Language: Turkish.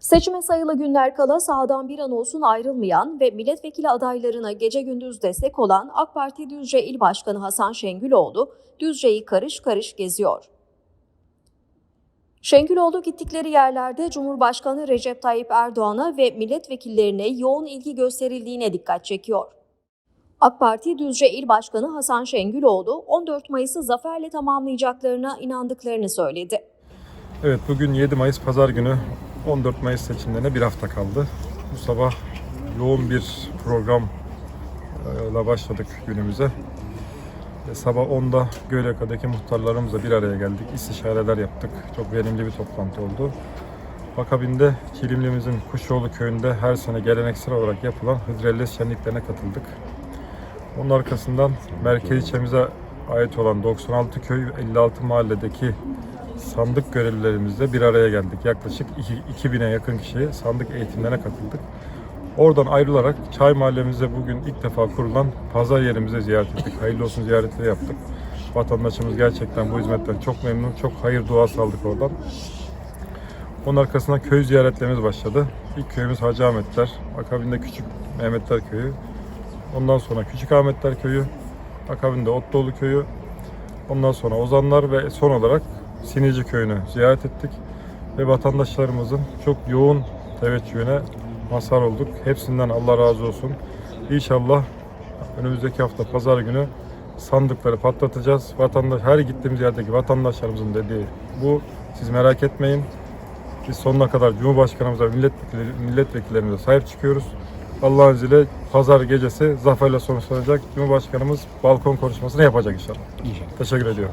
Seçime sayılı günler kala sahadan bir an olsun ayrılmayan ve milletvekili adaylarına gece gündüz destek olan AK Parti Düzce İl Başkanı Hasan Şengüloğlu, Düzce'yi karış karış geziyor. Şengüloğlu gittikleri yerlerde Cumhurbaşkanı Recep Tayyip Erdoğan'a ve milletvekillerine yoğun ilgi gösterildiğine dikkat çekiyor. AK Parti Düzce İl Başkanı Hasan Şengüloğlu 14 Mayıs'ı zaferle tamamlayacaklarına inandıklarını söyledi. Evet bugün 7 Mayıs Pazar günü 14 Mayıs seçimlerine bir hafta kaldı. Bu sabah yoğun bir programla başladık günümüze. E, Sabah 10'da Gölyaka'daki muhtarlarımızla bir araya geldik. İstişareler yaptık. Çok verimli bir toplantı oldu. Akabinde Kilimlimizin Kuşoğlu köyünde her sene geleneksel olarak yapılan Hıdrellez şenliklerine katıldık. Onun arkasından merkez ilçemize ait olan 96 köy 56 mahalledeki sandık görevlilerimizle bir araya geldik. Yaklaşık iki- 2000'e yakın kişi sandık eğitimlerine katıldık. Oradan ayrılarak Çay Mahallemizde bugün ilk defa kurulan pazar yerimize ziyaret ettik. Hayırlı olsun ziyaretleri yaptık. Vatandaşımız gerçekten bu hizmetten çok memnun, çok hayır duası aldık oradan. Onun arkasından köy ziyaretlerimiz başladı. İlk köyümüz Hacı Ahmetler, akabinde Küçük Mehmetler Köyü, ondan sonra Küçük Ahmetler Köyü, akabinde Otluoğlu Köyü, ondan sonra Ozanlar ve son olarak Sinici Köyü'nü ziyaret ettik. Ve vatandaşlarımızın çok yoğun teveccühüne mazhar olduk. Hepsinden Allah razı olsun. İnşallah önümüzdeki hafta pazar günü sandıkları patlatacağız. Vatandaş her gittiğimiz yerdeki vatandaşlarımızın dediği bu. Siz merak etmeyin. Biz sonuna kadar Cumhurbaşkanımıza, milletvekilleri, milletvekillerimize sahip çıkıyoruz. Allah'ın izniyle pazar gecesi zaferle sonuçlanacak. Cumhurbaşkanımız balkon konuşmasını yapacak inşallah. İnşallah. Teşekkür ediyorum.